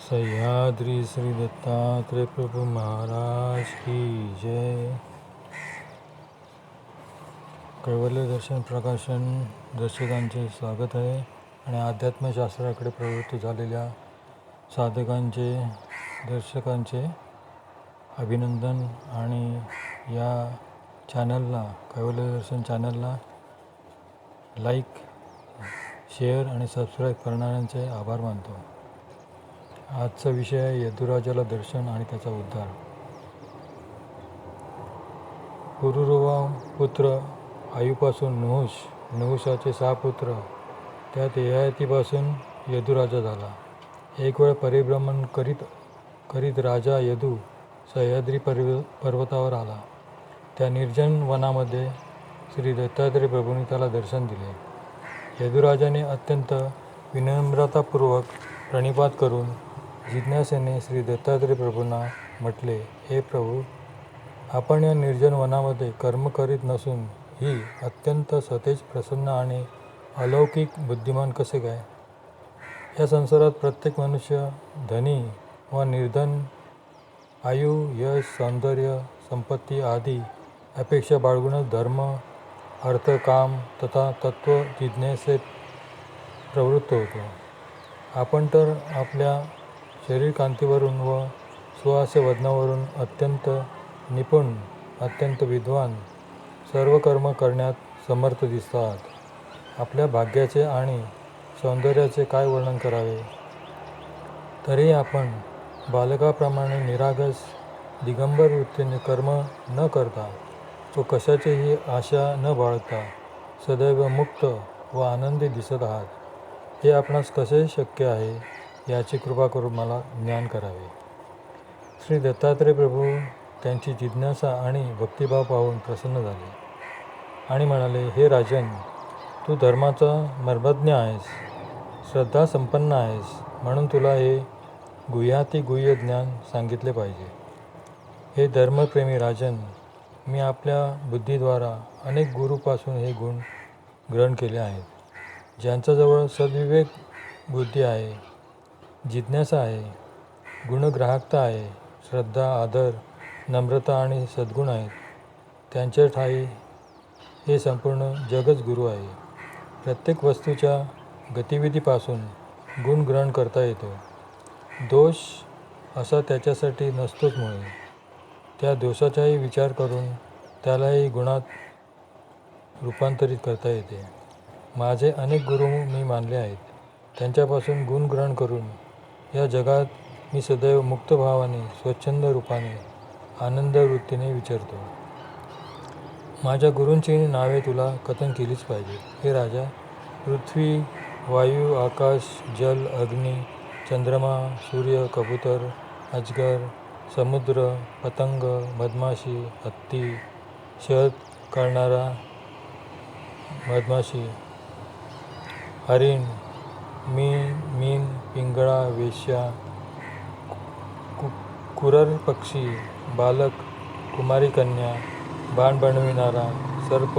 सह्याद्री श्री दत्तात्रय प्रभू महाराज की जय। कैवल्य दर्शन प्रकाशन दर्शकांचे स्वागत आहे आणि अध्यात्मशास्त्राकडे प्रवृत्त झालेल्या साधकांचे दर्शकांचे अभिनंदन आणि या चॅनलला कैवल्य दर्शन चॅनलला लाईक शेअर आणि सबस्क्राईब करणाऱ्यांचे आभार मानतो. आजचा विषय यदुराजाला दर्शन आणि त्याचा उद्धार. पुरुरुवा पुत्र आयूपासून नहुष नहुषाचे सहा पुत्र त्यात ययातीपासून यदुराजा झाला. एक वेळ परिभ्रमण करीत करीत राजा यदू सह्याद्री पर्व पर्वतावर आला. त्या निर्जन वनामध्ये श्री दत्तात्रय प्रभूंनी त्याला दर्शन दिले. यदुराजाने अत्यंत विनम्रतापूर्वक प्रणिपात करून जिज्ञासेने श्री दत्तात्रय प्रभूंना म्हटले हे प्रभू आपण या निर्जन वनामध्ये कर्म करीत नसून ही अत्यंत सतेज प्रसन्न आणि अलौकिक बुद्धिमान कसे काय? या संसारात प्रत्येक मनुष्य धनी व निर्धन आयु यश सौंदर्य संपत्ती आदी अपेक्षा बाळगूनच धर्म अर्थ काम तथा तत्व जिज्ञासेत प्रवृत्त होतो. आपण तर आपल्या शरीरकांतीवरून व सुहास्य वजनावरून अत्यंत निपुण अत्यंत विद्वान सर्व कर्म करण्यात समर्थ दिसतात. आपल्या भाग्याचे आणि सौंदर्याचे काय वर्णन करावे? तरी आपण बालकाप्रमाणे निरागस दिगंबर वृत्तीने कर्म न करता तो कशाचीही आशा न बाळगता सदैव मुक्त व आनंदी दिसत आहात. हे आपणास कसे शक्य आहे? याची कृपा करून मला ज्ञान करावे. श्री दत्तात्रय प्रभू त्यांची जिज्ञासा आणि भक्तिभाव पाहून प्रसन्न झाले आणि म्हणाले हे राजन तू धर्माचा मर्मज्ञ आहेस श्रद्धा संपन्न आहेस म्हणून तुला हे गुह्याती गुह्य ज्ञान सांगितले पाहिजे. हे धर्मप्रेमी राजन मी आपल्या बुद्धीद्वारा अनेक गुरुपासून हे गुण ग्रहण केले आहेत ज्यांच्याजवळ सद्विवेक बुद्धी आहे जिज्ञासा आहे गुणग्राहकता आहे श्रद्धा आदर नम्रता आणि सद्गुण आहेत. त्यांच्या ठाई हे संपूर्ण जगच गुरु आहे. प्रत्येक वस्तूच्या गतिविधीपासून गुण ग्रहण करता येतो. दोष असा त्याच्यासाठी नसतोच मुळे. त्या दोषाचाही विचार करून त्यालाही गुणात रूपांतरित करता येते. माझे अनेक गुरु मी मानले आहेत. त्यांच्यापासून गुण ग्रहण करून या जगात मी सदैव मुक्तभावाने स्वच्छंद रूपाने आनंद वृत्तीने विचारतो. माझ्या गुरूंची नावे तुला कथन केलीच पाहिजे. हे राजा पृथ्वी वायू आकाश जल अग्नी चंद्रमा सूर्य कबूतर अजगर समुद्र पतंग मधमाशी हत्ती शहद काढणारा मधमाशी हरिण मी मीन पिंगळा वेश्या कु कुरर पक्षी बालक कुमारी कन्या बाण बनविणारा सर्प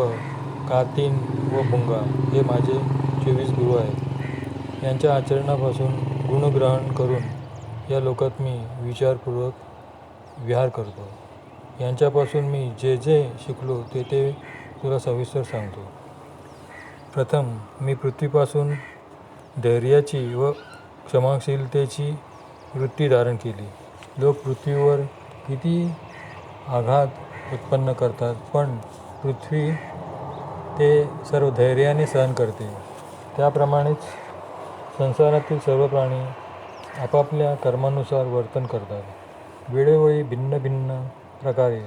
कातीन व भुंगा हे माझे चोवीस गुरु आहेत. यांच्या आचरणापासून गुणग्रहण करून या लोकात मी विचारपूर्वक विहार करतो. यांच्यापासून मी जे जे शिकलो ते ते तुला सविस्तर सांगतो. प्रथम मी पृथ्वीपासून धैर्याची व क्षमाशीलतेची वृत्ती धारण केली. लोक पृथ्वीवर किती आघात उत्पन्न करतात पण पृथ्वी ते सर्व धैर्याने सहन करते. त्याप्रमाणेच संसारातील सर्व प्राणी आपापल्या कर्मानुसार वर्तन करतात. वेळोवेळी भिन्न भिन्न प्रकारे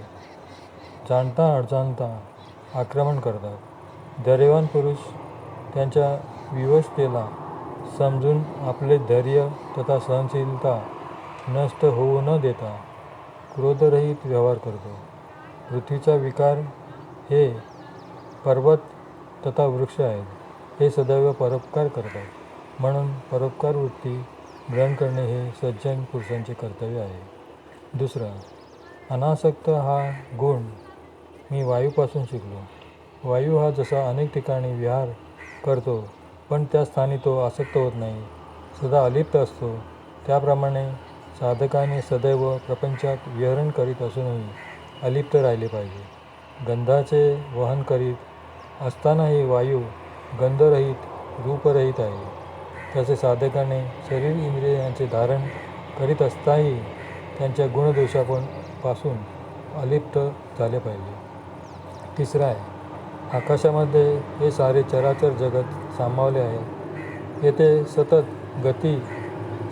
जाणता अडजाणता आक्रमण करतात. धैर्यवान पुरुष त्यांच्या विवशतेला समजून आपले धैर्य तथा सहनशीलता नष्ट होऊ न देता क्रोधरहित व्यवहार करतो. पृथ्वीचा विकार हे पर्वत तथा वृक्ष आहेत. हे सदैव परोपकार करतात. म्हणून परोपकार वृत्ती ग्रहण करणे हे सज्जन पुरुषांचे कर्तव्य आहे. दुसरं अनासक्त हा गुण मी वायूपासून शिकलो. वायू हा जसा अनेक ठिकाणी विहार करतो पण त्या स्थानी तो आसक्त होत नाही. सदा अलिप्त असतो. त्याप्रमाणे साधकाने सदैव प्रपंचात विहरण करीत असूनही अलिप्त राहिले पाहिजे. गंधाचे वहन करीत असतानाही वायू गंधरहित रूपरहित आहे. तसे साधकाने शरीर इंद्रियांचे धारण करीत असताही त्यांच्या गुणदोषापणपासून अलिप्त झाले पाहिजे. तिसरा आहे आकाशामध्ये हे सारे चराचर जगत सामावले आहे. येथे सतत गती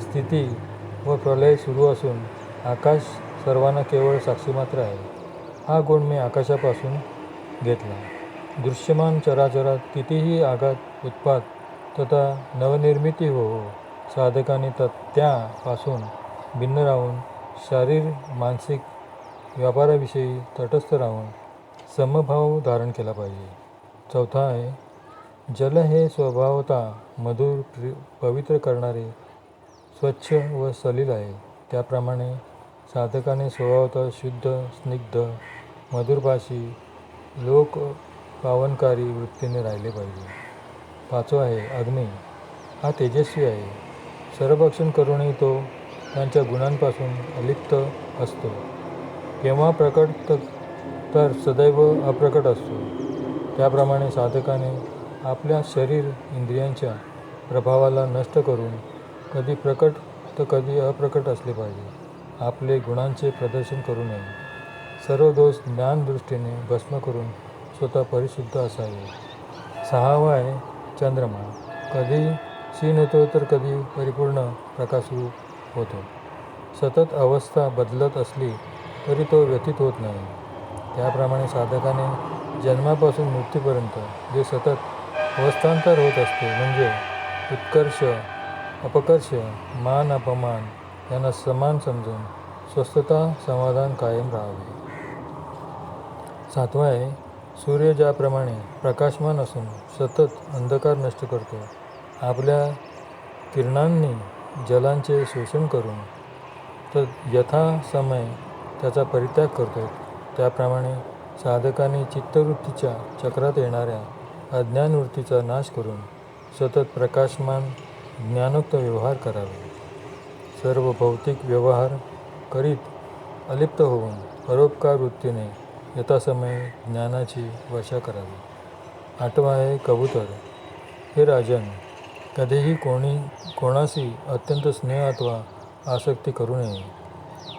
स्थिती व प्रलय सुरू असून आकाश सर्वांना केवळ साक्षी मात्र आहे. हा गुण मी आकाशापासून घेतला. दृश्यमान चराचरात कितीही आघात उत्पात तथा नवनिर्मिती हो, हो साधकाने त त्यापासून भिन्न राहून शारीर मानसिक व्यापाराविषयी तटस्थ राहून समभाव धारण केला पाहिजे. चौथा आहे जल हे स्वभावतः मधुर प्रि पवित्र करणारे स्वच्छ व सलील आहे. त्याप्रमाणे साधकाने स्वभावतः शुद्ध स्निग्ध मधुरभाषी लोक पावनकारी वृत्तीने राहिले पाहिजे. पाचवा आहे अग्नी. हा तेजस्वी आहे. सर्वभक्षण करूनही तो त्यांच्या गुणांपासून अलिप्त असतो. केव्हा प्रकट तर सदैव अप्रकट असतो. त्याप्रमाणे साधकाने आपल्या शरीर इंद्रियांच्या प्रभावाला नष्ट करून कधी प्रकट तर कधी अप्रकट असले पाहिजे. आपले गुणांचे प्रदर्शन करू नये. सर्व दोष ज्ञानदृष्टीने भस्म करून स्वतः परिशुद्ध असावे. सहावा आहे चंद्रमा. कधी क्षीण होतो तर कधी परिपूर्ण प्रकाशरूप होतो. सतत अवस्था बदलत असली तरी तो व्यतीत होत नाही. त्याप्रमाणे साधकाने जन्मापासून मृत्यूपर्यंत जे सतत अवस्थांतर होत असते. म्हणजे उत्कर्ष अपकर्ष मान अपमान यांना समान समजून स्वस्थता समाधान कायम राहावे. सातवा आहे सूर्य ज्याप्रमाणे प्रकाशमान असून सतत अंधकार नष्ट करतो आपल्या किरणांनी जलांचे शोषण करून तर यथासमय त्याचा परित्याग करतो त्याप्रमाणे साधकाने चित्तवृत्तीच्या चक्रात येणाऱ्या अज्ञानवृत्तीचा नाश करून सतत प्रकाशमान ज्ञानोक्त व्यवहार करावे. सर्व भौतिक व्यवहार करीत अलिप्त होऊन परोपकार वृत्तीने यथासमय ज्ञानाची वर्षा करावी. आठवा आहे कबूतर. हे राजन कधीही कोणी कोणाशी अत्यंत स्नेह अथवा आसक्ती करू नये.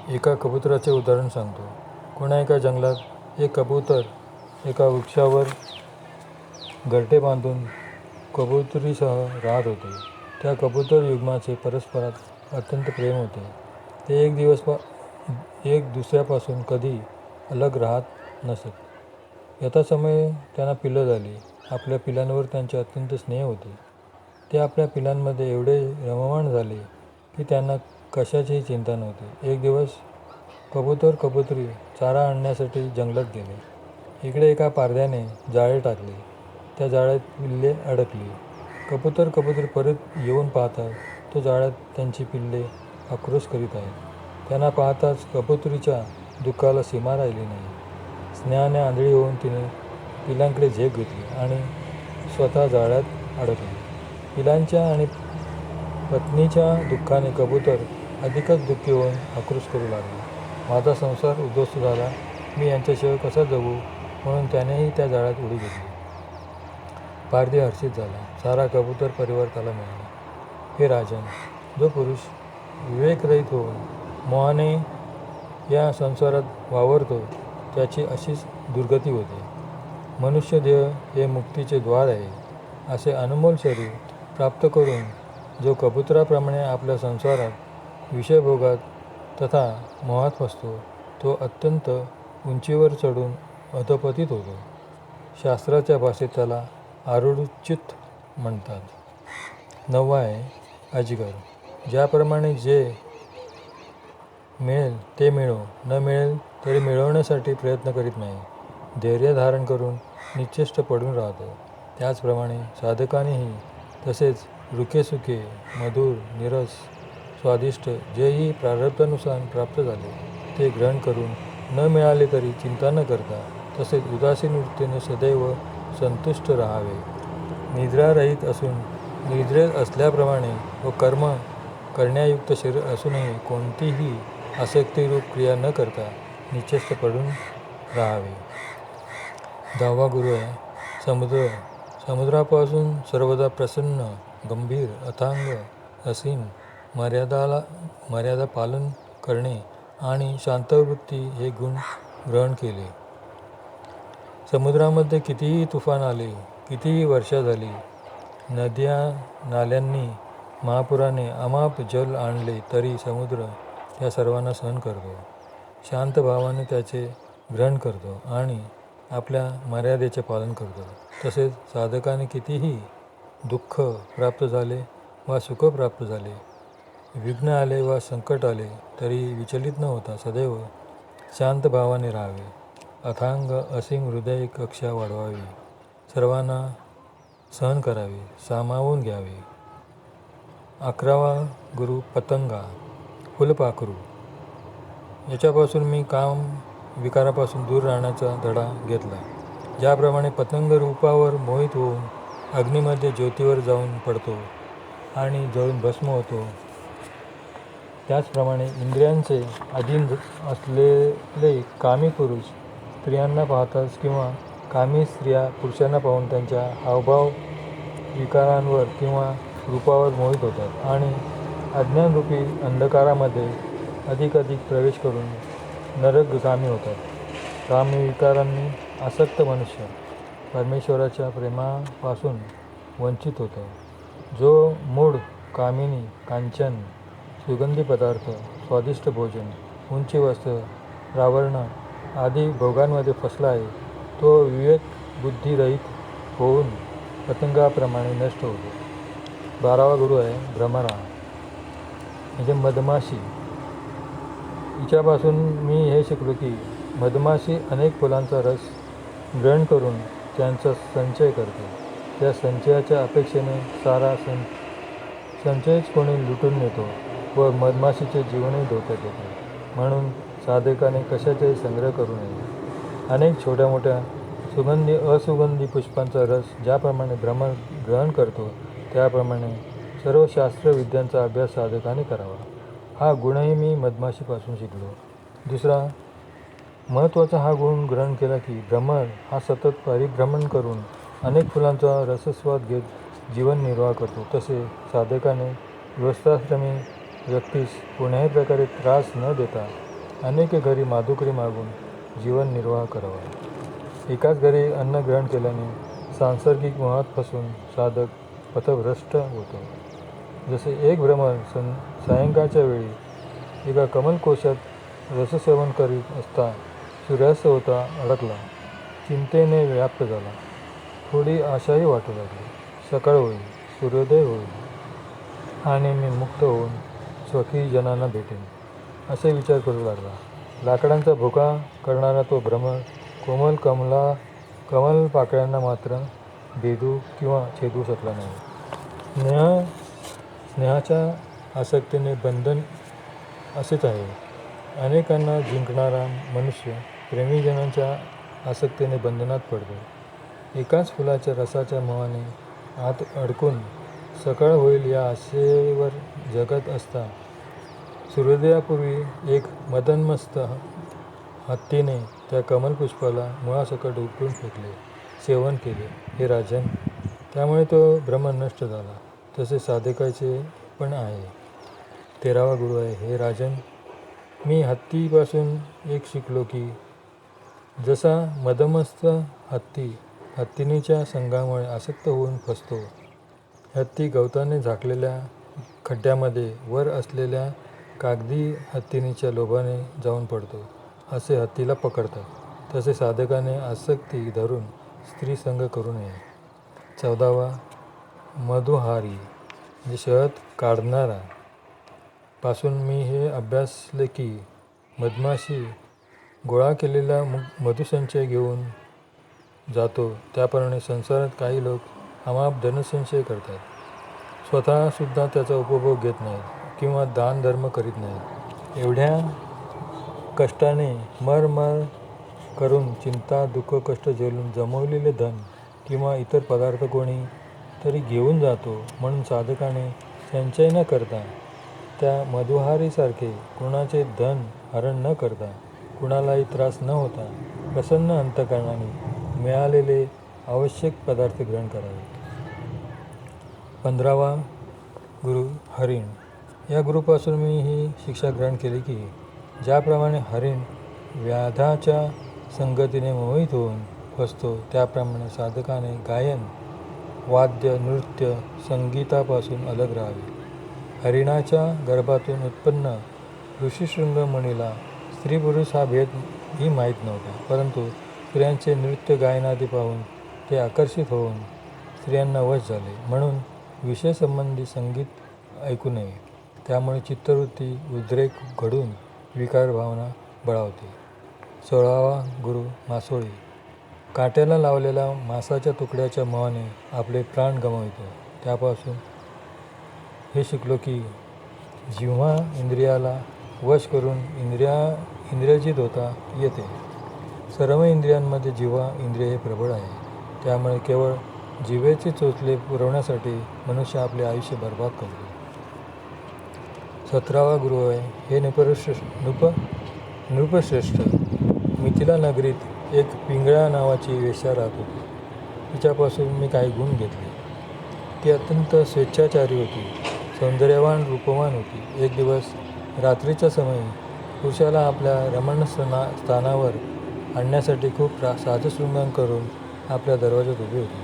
एका कबुतराचे उदाहरण सांगतो. कोणा एका जंगलात एक कबूतर एका वृक्षावर घरटे बांधून कबुतरीसह राहत होते. त्या कबूतर युग्माचे परस्परात अत्यंत प्रेम होते. ते एक दिवस पा एक दुसऱ्यापासून कधी अलग राहत नसत. यथासमय त्यांना पिल्लं झाली. आपल्या पिलांवर त्यांचे अत्यंत स्नेह होते. ते आपल्या पिलांमध्ये एवढे रममाण झाले की त्यांना कशाचीही चिंता नव्हती. एक दिवस कबूतर कबुतरी चारा आणण्यासाठी जंगलात गेले. इकडे एका पारध्याने जाळे टाकले. त्या जाळ्यात पिल्ले अडकली. कबूतर कबूतर परत येऊन पाहतात तो जाळ्यात त्यांची पिल्ले आक्रोश करीत आहेत. त्यांना पाहताच कबुतरीच्या दुःखाला सीमा राहिली नाही. स्नेहाने आंधळी होऊन तिने पिलांकडे झेप घेतली आणि स्वतः जाळ्यात अडकली. पिलांच्या आणि पत्नीच्या दुःखाने कबूतर अधिकच दुःखी होऊन आक्रोश करू लागला. माझा संसार उद्ध्वस्त झाला. मी यांच्याशिवाय कसा जगू? म्हणून त्यानेही त्या जाळ्यात उडी घेतली. पारधी हर्षित झाला. सारा कबूतर परिवार त्याला मिळाला. हे राजन जो पुरुष विवेकरहित होऊन मोहाने या संसारात वावरतो त्याची अशीच दुर्गती होते. मनुष्य देह हे मुक्तीचे द्वार आहे असे अनमोल शरीर प्राप्त करून जो कबुतराप्रमाणे आपल्या संसारात विषयभोगात तथा मोहात फसतो तो अत्यंत उंचीवर चढून अधपतित होतो. शास्त्राच्या भाषेत त्याला आरुढच्युत म्हणतात. नववा आहे अजगर. ज्याप्रमाणे जे मिळेल ते मिळो न मिळेल तरी मिळवण्यासाठी प्रयत्न करीत नाही. धैर्य धारण करून निश्चिष्ट पडून राहतो. त्याचप्रमाणे साधकानेही तसेच रुखेसुखे मधुर निरस स्वादिष्ट जेही प्रारब्धानुसार प्राप्त झाले ते ग्रहण करून न मिळाले तरी चिंता न करता तसेच उदासीन वृत्तीने सदैव संतुष्ट राहावे. निद्रारहित असून निद्रेत असल्याप्रमाणे व कर्म करण्यायुक्त शरीर असूनही कोणतीही आसक्तीरूप क्रिया न करता निश्चस्त पडून राहावे. दहावा गुरु आहे. समुद्र समुद्रापासून सर्वदा प्रसन्न गंभीर अथांग असीम मर्यादाला मर्यादा पालन करणे आणि शांतवृत्ती हे गुण ग्रहण केले. समुद्रामध्ये कितीही तुफान आले कितीही वर्षा झाली नद्या नाल्यांनी महापुराने अमाप जल आणले तरी समुद्र त्या सर्वांना सहन करतो. शांत भावाने त्याचे ग्रहण करतो आणि आपल्या मर्यादेचे पालन करतो. तसेच साधकाने कितीही दुःख प्राप्त झाले वा सुख प्राप्त झाले विघ्न आले वा संकट आले तरी विचलित न होता सदैव शांत भावाने राहावे. अथांग असीम हृदय कक्षा वाढवावी. सर्वांना सहन करावे सामावून घ्यावे. अकरावा गुरु पतंगा फुलपाखरू. याच्यापासून मी काम विकारापासून दूर राहण्याचा धडा घेतला. ज्याप्रमाणे पतंग रूपावर मोहित होऊन अग्नीमध्ये ज्योतीवर जाऊन पडतो आणि जळून भस्म होतो. त्याचप्रमाणे इंद्रियांचे अधीन असलेले कामी पुरुष स्त्रियांना पाहताच किंवा कामी स्त्रिया पुरुषांना पाहून त्यांच्या हावभाव विकारांवर किंवा रूपावर मोहित होतात आणि अज्ञानरूपी अंधकारामध्ये अधिक अधिक प्रवेश करून नरकगामी होतात. कामी विकारांनी आसक्त मनुष्य परमेश्वराच्या प्रेमापासून वंचित होतो. जो मूळ कामिनी कांचन सुगंधी पदार्थ स्वादिष्ट भोजन उंची वस्त्र रावर्ण आदी भोगांमध्ये फसला आहे. तो विवेक बुद्धिरहित होऊन पतंगाप्रमाणे नष्ट होतो. बारावा गुरु आहे भ्रमरा म्हणजे मधमाशी. हिच्यापासून मी हे शिकलो की मधमाशी अनेक फुलांचा रस ग्रहण करून त्यांचा संचय करते. त्या संचयाच्या अपेक्षेने सारा सं संचयच कोणी लुटून नेतो व मधमाशीचे जीवनही धोक्यात येते. म्हणून साधकाने कशाचाही संग्रह करू नये. अनेक छोट्या मोठ्या सुगंधी असुगंधी पुष्पांचा रस ज्याप्रमाणे भ्रमण ग्रहण करतो त्याप्रमाणे सर्व शास्त्रविद्यांचा अभ्यास साधकाने करावा. हा गुणही मी मधमाशीपासून शिकलो. दुसरा महत्त्वाचा हा गुण ग्रहण केला की भ्रमर हा सतत परिभ्रमण करून अनेक फुलांचा रसस्वाद घेत जीवन निर्वाह करतो. तसे साधकाने गृहस्थाश्रमी व्यक्तीस कोण्याही प्रकारे त्रास न देता अनेक घरी माधुकरी मागून जीवन निर्वाह करावा. एकाच घरी अन्न ग्रहण केल्याने सांसर्गिक मोहात फसून साधक पथभ्रष्ट होतो. जसे एक भ्रमण सं सायंकाळच्या वेळी एका कमलकोशात रससेवन करीत असता सूर्यास्त होता अडकला. चिंतेने व्याप्त झाला. थोडी आशाही वाटू लागली. सकाळ होईल सूर्योदय होईल. आणि मी मुक्त होऊन स्वकीय जनांना भेटेन. असे विचार करू लागला. लाकडांचा भुका करणारा तो भ्रमर कोमल कमला कमल पाकळ्यांना मात्र भेदू किंवा छेदू शकला नाही. स्नेहा स्नेहाच्या आसक्तीने बंधन असेच आहे. अनेकांना जिंकणारा मनुष्य प्रेमीजनांच्या आसक्तीने बंधनात पडतो. एकाच फुलाच्या रसाच्या मोहाने आत अडकून सकाळ होईल या आशेवर जगत असता सूर्योदयापूर्वी एक मदनमस्त हत्तीने त्या कमलपुष्पाला मुळासकट उपटून फेकले सेवन केले हे राजन. त्यामुळे तो भ्रम नष्ट झाला. तसे साधकाचे पण आहे. तेरावा गुरु आहे हे राजन. मी हत्तीपासून एक शिकलो की जसा मदमस्त हत्ती हत्तीनीच्या संघामुळे आसक्त होऊन फसतो हत्ती गवताने झाकलेल्या खड्ड्यामध्ये वर असलेल्या कागदी हत्तीनीच्या लोभाने जाऊन पडतो. असे हत्तीला पकडतात. तसे साधकाने आसक्ती धरून स्त्री संघ करू नये. चौदावा मधुहारी म्हणजे शहद काढणारा. पासून मी हे अभ्यासले की मधमाशी गोळा केलेला मधुसंचय घेऊन जातो. त्याप्रमाणे संसारात काही लोक आमाप धनसंचय करतात. स्वतःसुद्धा त्याचा उपभोग घेत नाहीत. किंवा दान धर्म करीत नाहीत एवढ्या कष्टाने मर मर करून चिंता दुःख कष्ट झेलून जमवलेले धन किंवा इतर पदार्थ कोणी तरी घेऊन जातो म्हणून साधकाने संचय न करता त्या मधुहारीसारखे कुणाचे धन हरण न करता कुणालाही त्रास न होता प्रसन्न अंतकरणाने मिळालेले आवश्यक पदार्थ ग्रहण करावे. पंधरावा गुरु हरिण. या गुरुपासून मी ही शिक्षा ग्रहण केली की ज्याप्रमाणे हरिण व्याधाच्या संगतीने मोहित होऊन बसतो त्याप्रमाणे साधकाने गायन वाद्य नृत्य संगीतापासून अलग राहावे. हरिणाच्या गर्भातून उत्पन्न ऋषीशृंग मुनीला स्त्री पुरुष हा भेद ही माहीत नव्हता परंतु स्त्रियांचे नृत्य गायनादी पाहून ते आकर्षित होऊन स्त्रियांना वश झाले. म्हणून विषयसंबंधी संगीत ऐकू नये. त्यामुळे चित्तवृत्ती उद्रेक घडून विकार भावना बळावते. सोळावा गुरु मासोळी. काट्याला लावलेल्या मासाच्या तुकड्याच्या मोहाने आपले प्राण गमावितो. त्यापासून हे शिकलो की जिव्हा इंद्रियाला वश करून इंद्रिया इंद्रियजित होता येते सर्व इंद्रियांमध्ये जिव्हा इंद्रिय हे प्रबळ आहे. त्यामुळे केवळ जिवेचे चोचले पुरवण्यासाठी मनुष्य आपले आयुष्य बर्बाद करतो. सतरावा गुरु आहे. हे नृपश्रेष्ठ नृप नृपश्रेष्ठ मिथिला नगरीत एक पिंगळा नावाची वेश्या राहत होती. तिच्यापासून मी काही गुण घेतले. ती अत्यंत स्वेच्छाचारी होती सौंदर्यवान रूपवान होती. एक दिवस रात्रीच्या समयी पुरुषाला आपल्या रमणस्थाना स्थानावर आणण्यासाठी खूप रा साधशृंगान करून आपल्या दरवाजात उभी होती.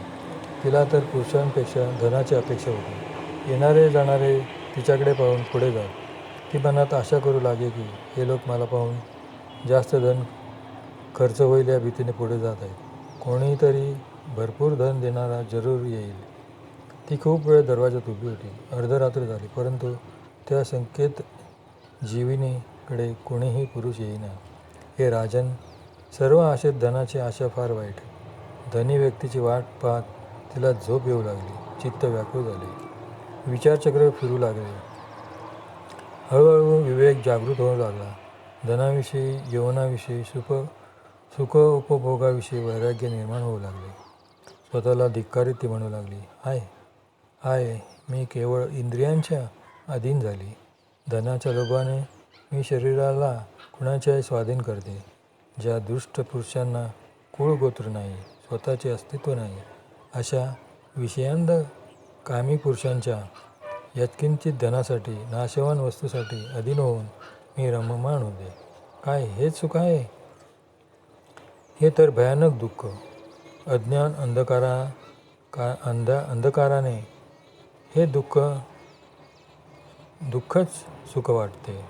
तिला तर पुरुषांपेक्षा धनाची अपेक्षा होती. येणारे जाणारे तिच्याकडे पाहून पुढे जात ती मनात आशा करू लागे की हे लोक मला पाहून जास्त धन खर्च होईल या भीतीने पुढे जात आहेत. कोणीतरी भरपूर धन देणारा जरूर येईल. ती खूप वेळ दरवाजात उभी होती. अर्धरात्र झाली परंतु त्या संकेत जीविनीकडे कोणीही पुरुष येईना. हे राजन सर्व आशेत धनाची आशा फार वाईट. धनी व्यक्तीची वाट पाहत तिला झोप येऊ लागली. चित्त व्याकुळ झाले. विचारचक्र फिरू लागले. हळूहळू विवेक जागृत होऊ लागला. धनाविषयी यवनाविषयी सुख सुख उपभोगाविषयी वैराग्य निर्माण होऊ लागले. स्वतःला धिक्कारित ती म्हणू लागली आय आय मी केवळ इंद्रियांच्या अधीन झाली. धनाच्या लोभाने मी शरीराला कुणाच्याही स्वाधीन करते. ज्या दुष्ट पुरुषांना कुळ गोत्र नाही स्वतःचे अस्तित्व नाही अशा विषयांध कामी पुरुषांच्या यत्किंचित धनासाठी नाशवान वस्तूसाठी अधीन होऊन मी रममाण होते. काय हेच सुख आहे? हे तर भयानक दुःख. अज्ञान अंधकारा का अंधा अंधकाराने हे दुःख दुःखच सुख वाटते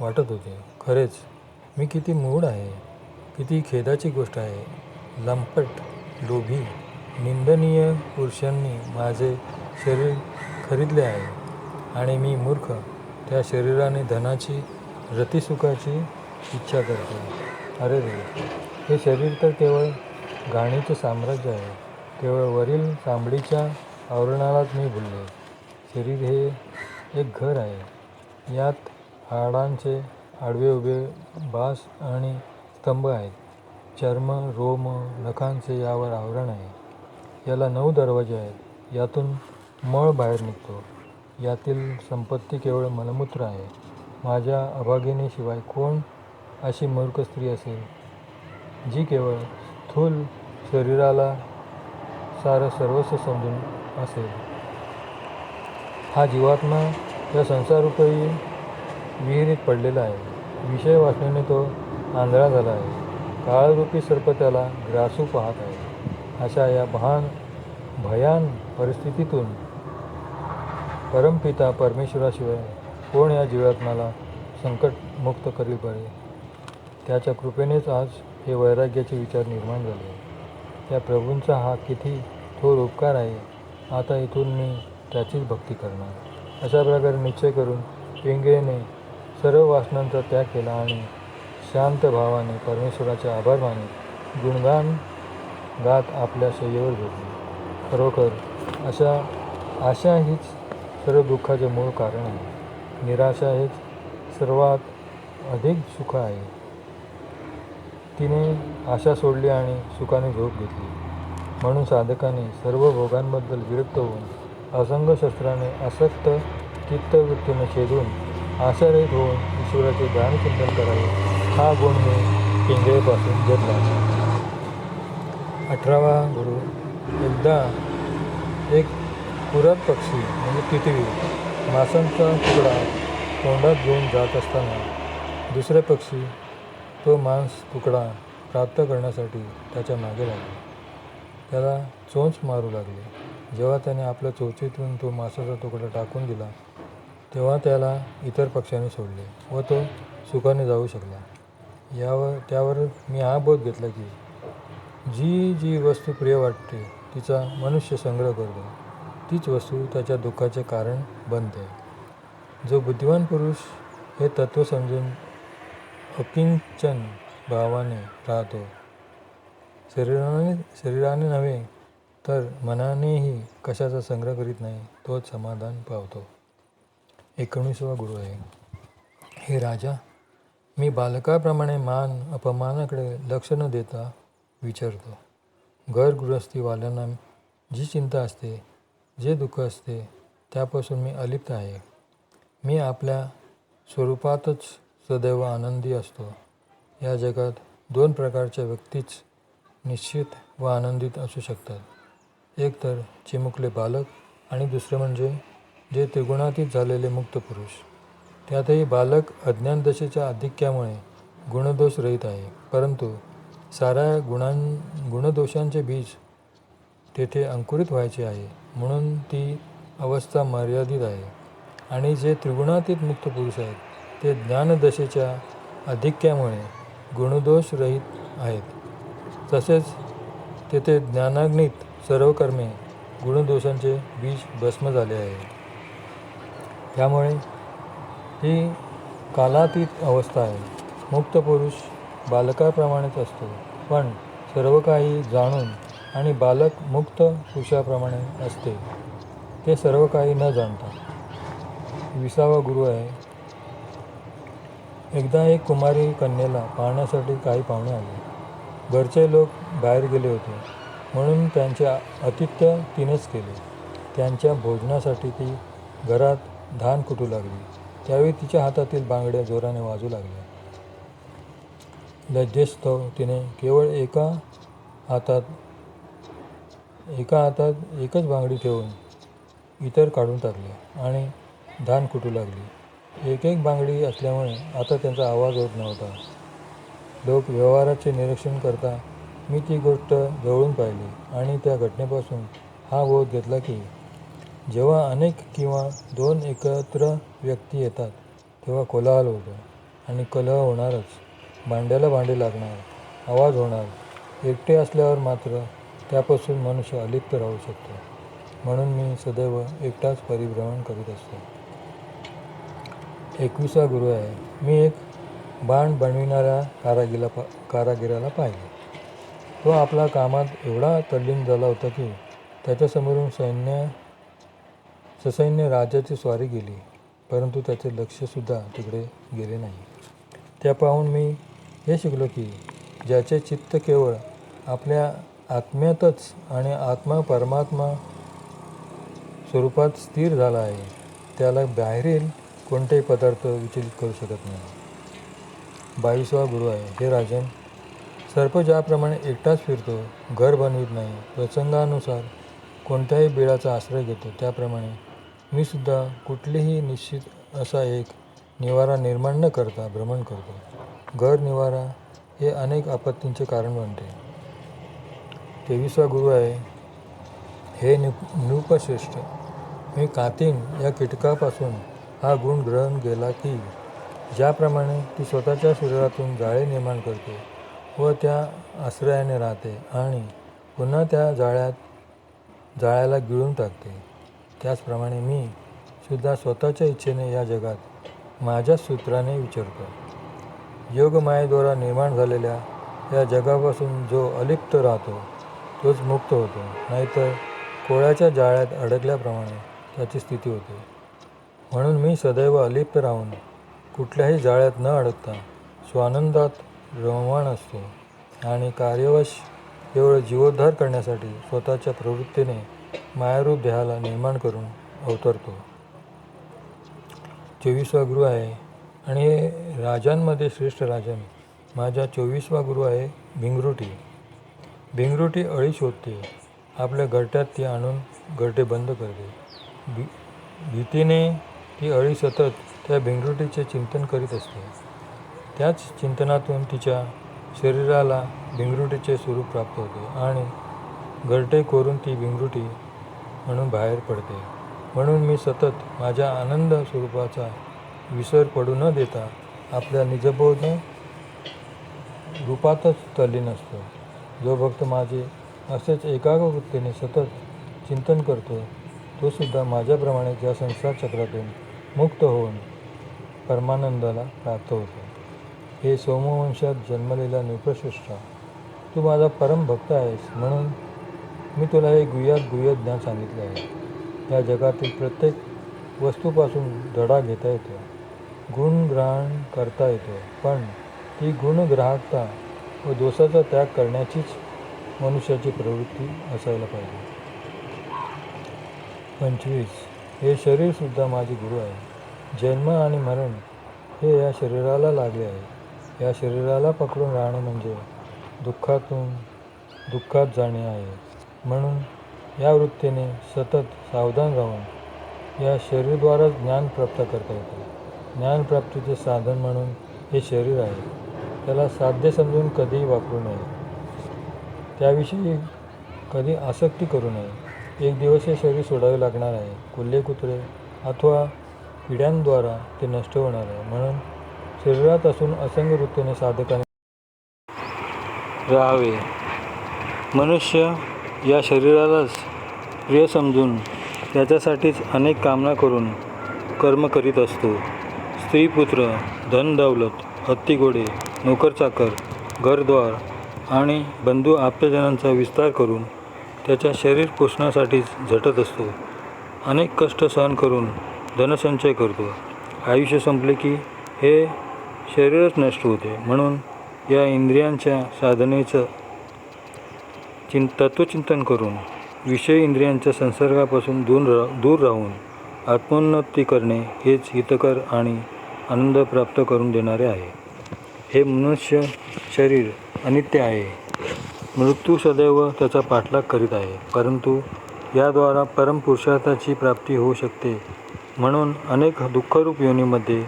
वाटत होते. खरेच मी किती मूड आहे किती खेदाची गोष्ट आहे. लंपट लोभी निंदनीय पुरुषांनी माझे शरीर खरीदले आहे आणि मी मूर्ख. त्या शरीराने धनाची रतिसुखाची इच्छा करतो. अरे रे हे शरीर तर केवळ गाणीचे साम्राज्य आहे. केवळ वरील चांबडीच्या आवरणालाच मी भुलले. शरीर हे एक घर आहे. यात हाडांचे आडवे उभे बास आणि स्तंभ आहेत. चर्म रोम नखांचे यावर आवरण आहे. याला नऊ दरवाजे आहेत. यातून मळ बाहेर निघतो. यातील संपत्ती केवळ मलमूत्र आहे. माझ्या अभागिनीशिवाय कोण अशी मूर्ख स्त्री असेल? जी केवळ स्थूल शरीराला सारं सर्वस्व समजून असेल. हा जीवात्मा या संसारूपी विहिरीत पडलेला आहे. विषय वाचण्याने तो आंधळा झाला आहे. काळरूपी सर्प त्याला ग्रासू पाहत आहे. अशा या भान भयान परिस्थितीतून परमपिता परमेश्वराशिवाय कोण या जीवात्म्याला संकटमुक्त करील बरे त्याच्या कृपेनेच आज हे वैराग्याचे विचार निर्माण झाले. त्या प्रभूंचा हा किती थोर उपकार आहे आता इथून मी त्याचीच भक्ती करणार. अशा प्रकारे निश्चय करून पिंगळेने सर्व वासनांचा त्याग केला आणि शांत भावाने परमेश्वराचे आभार मानत गुणगान गात आपल्या शय्येवर झोपले खरोखर अशा आशा हीच सर्व दुःखाचे मूळ कारण आहे. निराशा हेच सर्वात अधिक सुख आहे. तिने आशा सोडली आणि सुखाने झोप घेतली. म्हणून साधकाने सर्व भोगांबद्दल विरक्त होऊन असंग शस्त्राने आसक्त चित्तवृत्तीने छेदून आशारहित होऊन ईश्वराचे ध्यानचिंतन करावे हा गुण मी पिंगळेपासून घेतला. अठरावा गुरु एकदा एक कुरत पक्षी म्हणजे तितवी मासांचा तुकडा तोंडात घेऊन जात असताना दुसरे पक्षी तो मांस तुकडा प्राप्त करण्यासाठी त्याच्यामागे लागले. त्याला चोंच मारू लागले. जेव्हा त्याने आपल्या चोचीतून तो मांसाचा तुकडा टाकून दिला तेव्हा त्याला इतर पक्ष्यांनी सोडले व तो सुखाने जाऊ शकला. यावर त्यावर मी हा बोध घेतला की जी जी वस्तू प्रिय वाटते तिचा मनुष्य संग्रह करतो तीच वस्तू त्याच्या दुःखाचे कारण बनते. जो बुद्धिमान पुरुष हे तत्त्व समजून अकिंचन भावाने राहतो शरीराने शरीराने नव्हे तर मनानेही कशाचा संग्रह करीत नाही तोच समाधान पावतो. एकोणीसवा गुरु आहे. हे राजा मी बालकाप्रमाणे मान अपमानाकडे लक्ष न देता विचारतो. घरगृहस्थीवाल्यांना जी चिंता असते जे दुःख असते त्यापासून मी अलिप्त आहे. मी आपल्या स्वरूपातच सदैव आनंदी असतो. या जगात दोन प्रकारच्या व्यक्तीच निश्चित व आनंदित असू शकतात. एक तर चिमुकले बालक आणि दुसरे म्हणजे जे त्रिगुणातीत झालेले मुक्त पुरुष. त्यातही बालक अज्ञानदशेच्या आधिक्यामुळे गुणदोष रहित आहे. परंतु साऱ्या गुणां गुणदोषांचे बीज तेथे अंकुरित व्हायचे आहे म्हणून ती अवस्था मर्यादित आहे. आणि जे त्रिगुणातीत मुक्त पुरुष आहेत ते ज्ञानदशेच्या अधिक्यामुळे गुणदोषरहित आहेत. तसेच तेथे ज्ञानाग्नीत सर्व कर्मे गुणदोषांचे बीज भस्म झाले आहे. त्यामुळे ही कालातीत अवस्था आहे. मुक्त पुरुष बालकाप्रमाणेच असतो. पण सर्व काही जाणून आणि बालक मुक्त पुरुषाप्रमाणे असते ते सर्व काही न जाणता. विसावा गुरु आहे. एकदा एक कुमारी कन्येला पाहण्यासाठी काही पाहुणे आले. घरचे लोक बाहेर गेले होते म्हणून त्यांचे आतिथ्य तिनेच केले. त्यांच्या भोजनासाठी ती घरात धान कुटू लागली. त्यावेळी तिच्या हातातील बांगड्या जोराने वाजू लागल्या. लज्जेस्तव तिने केवळ एका हातात एका हातात एकच बांगडी ठेवून इतर काढून टाकल्या आणि धान कुटू लागली. एक एक बांगडी असल्यामुळे आता त्यांचा आवाज होत नव्हता. लोक व्यवहाराचे निरीक्षण करता मी ती गोष्ट जवळून पाहिली आणि त्या घटनेपासून हा बोध घेतला की जेव्हा अनेक किंवा दोन एकत्र व्यक्ती येतात तेव्हा कोलाहल होतो आणि कलह होणारच. भांड्याला भांडे लागणार आवाज होणार एकटे असल्यावर मात्र त्यापासून मनुष्य अलिप्त राहू शकतो. म्हणून मी सदैव एकटाच परिभ्रमण करीत असतो. एकविसा गुरु आहे. मी एक बाण बनविणाऱ्या कारागिरा पा कारागिराला पाहिले. तो आपल्या कामात एवढा तल्लीन झाला होता की त्याच्यासमोरून सैन्य ससैन्य राजाची स्वारी गेली परंतु त्याचे लक्षसुद्धा तिकडे गेले नाही. त्या पाहून मी हे शिकलो की ज्याचे चित्त केवळ आपल्या आत्म्यातच आणि आत्मा परमात्मा स्वरूपात स्थिर झाला आहे त्याला बाहेरील कोणतेही पदार्थ विचलित करू शकत नाही. बावीसवा गुरु आहे. हे राजन सर्प ज्याप्रमाणे एकटाच फिरतो घर बनवित नाही प्रसंगानुसार कोणत्याही बिळाचा आश्रय घेतो त्याप्रमाणे मी सुद्धा कुठलीही निश्चित असा एक निवारा निर्माण न करता भ्रमण करतो. घरनिवारा हे अनेक आपत्तींचे कारण बनते. तेवीसा गुरु आहे. हे नु नृपश्रेष्ठ. मी कातीन या कीटकापासून हा गुण ग्रहण केला की ज्याप्रमाणे ती स्वतःच्या शरीरातून जाळे निर्माण करते व त्या आश्रयाने राहते आणि पुन्हा त्या जाळ्यात जाळ्याला गिळून टाकते. त्याचप्रमाणे मी सुद्धा स्वतःच्या इच्छेने या जगात माझ्याच सूत्राने विचारतो. योगमायेद्वारा निर्माण झालेल्या या जगापासून जो अलिप्त राहतो तोच मुक्त होतो. नाहीतर कोळ्याच्या जाळ्यात अडकल्याप्रमाणे त्याची स्थिती होते. म्हणून मी सदैव अलिप्त राहून कुठल्याही जाळ्यात न अडकता स्वानंदात रममाण असतो आणि कार्यवश केवळ जीवोद्धार करण्यासाठी स्वतःच्या प्रवृत्तीने मायारूप देहाला निर्माण करून अवतरतो. चोवीसवा गुरु आहे. आणि राजांमध्ये श्रेष्ठ राजन. माझा चोवीसवा गुरु आहे भिंगरुटी. भिंगरुटी अळी शोधते. आपल्या घरट्यात ती आणून घरटे बंद करते. भी भीतीने ती अळी सतत त्या भिंगरुटीचे चिंतन करीत असते. त्याच चिंतनातून तिच्या शरीराला भिंगरुटीचे स्वरूप प्राप्त होते आणि घरटे कोरून ती भिंगरुटी म्हणून बाहेर पडते. म्हणून मी सतत माझ्या आनंद स्वरूपाचा विसर पडू न देता आपल्या निजबोध रूपातच तल्लीन असतो. जो भक्त माझे असेच एकाग्र वृत्तीने सतत चिंतन करतो तो सुद्धा माझ्याप्रमाणे या संसार चक्रातून मुक्त होऊन परमानंदाला प्राप्त होतो. हे सोमवंशात जन्मलेला नृपश्रेष्ठ तू माझा परम भक्त आहेस म्हणून मी तुला हे गुह्यात गुह्य ज्ञान सांगितले आहे. या जगातील प्रत्येक वस्तूपासून धडा घेता येतो. गुणग्रहण करता येतो. पण ती गुणग्राहकता व दोषाचा त्याग करण्याचीच मनुष्याची प्रवृत्ती असायला पाहिजे. पंचवीस. हे शरीरसुद्धा माझे गुरु आहे. जन्म आणि मरण हे या शरीराला लागले आहे. या शरीराला पकडून राहणे म्हणजे दुःखातून दुःखात जाणे आहे. म्हणून या वृत्तीने सतत सावधान राहून या शरीरद्वाराच ज्ञान प्राप्त करता येते. ज्ञानप्राप्तीचे साधन म्हणून हे शरीर आहे. त्याला साध्य समजून कधीही वापरू नये. त्याविषयी कधी आसक्ती करू नये. एक दिवस हे शरीर सोडावे लागणार आहे. कुल्ले कुत्रे अथवा पिढ्यांद्वारा ते नष्ट होणार आहे. म्हणून शरीरात असून असंग वृत्तीने साधकाने राहावे. मनुष्य या शरीरालाच प्रिय समजून त्याच्यासाठीच अनेक कामना करून कर्म करीत असतो. स्त्रीपुत्र धनदौलत धन दौलत हत्ती घोडे घरद्वार आणि बंधू आप्तजनांचा विस्तार करून त्याच्या शरीर पोषणासाठीच झटत असतो. अनेक कष्ट सहन करून धनसंचय करतो. आयुष्य संपले की हे शरीरच नष्ट होते. म्हणून या इंद्रियांच्या साधनेचं चिं तत्त्वचिंतन करून विषय इंद्रियांच्या संसर्गापासून दूर रा दूर राहून आत्मोन्नती करणे हेच हितकर आणि आनंद प्राप्त करून देणारे आहे. हे मनुष्य शरीर अनित्य आहे. मृत्यू सदैव त्याचा पाठलाग करीत आहे. परंतु याद्वारा परमपुरुषार्थाची प्राप्ती होऊ शकते. म्हणून अनेक दुःखरूप योनीमध्ये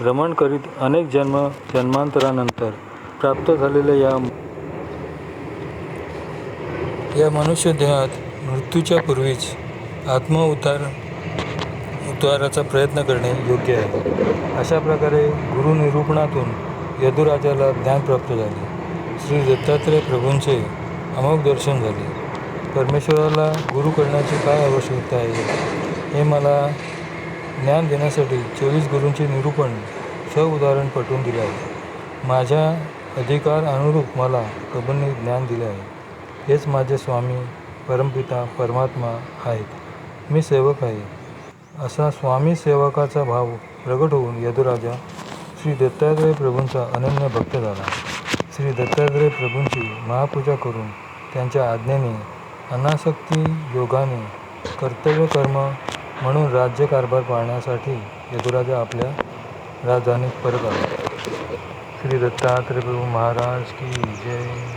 भ्रमण करीत अनेक जन्म जन्मांतरानंतर प्राप्त झालेल्या या या मनुष्य देहात मृत्यूच्या पूर्वीच आत्मउतार उताराचा प्रयत्न करणे योग्य आहे. अशा प्रकारे गुरुनिरूपणातून यदुराजाला ज्ञान प्राप्त झाले. श्री दत्तात्रय प्रभूंचे अमोघ दर्शन झाले. परमेश्वराला गुरु करण्याची काय आवश्यकता आहे? हे मला ज्ञान देण्यासाठी चोवीस गुरूंचे निरूपण उदाहरण पटवून दिले आहे. माझ्या अधिकार अनुरूप मला प्रभूंनी ज्ञान दिले आहे. हेच माझे स्वामी परमपिता परमात्मा आहेत. मी सेवक आहे. असा स्वामी सेवकाचा भाव प्रगट होऊन यदुराजा श्री दत्तात्रय प्रभूंचा अनन्य भक्त झाला. श्री दत्तात्रय प्रभूंची महापूजा करून त्यांच्या आज्ञेने अनासक्ती योगाने कर्तव्य कर्म म्हणून राज्यकारभार पाळण्यासाठी यदुराजा आपल्या राजधानीत परत आला. श्री दत्तात्रय प्रभू महाराज की जय.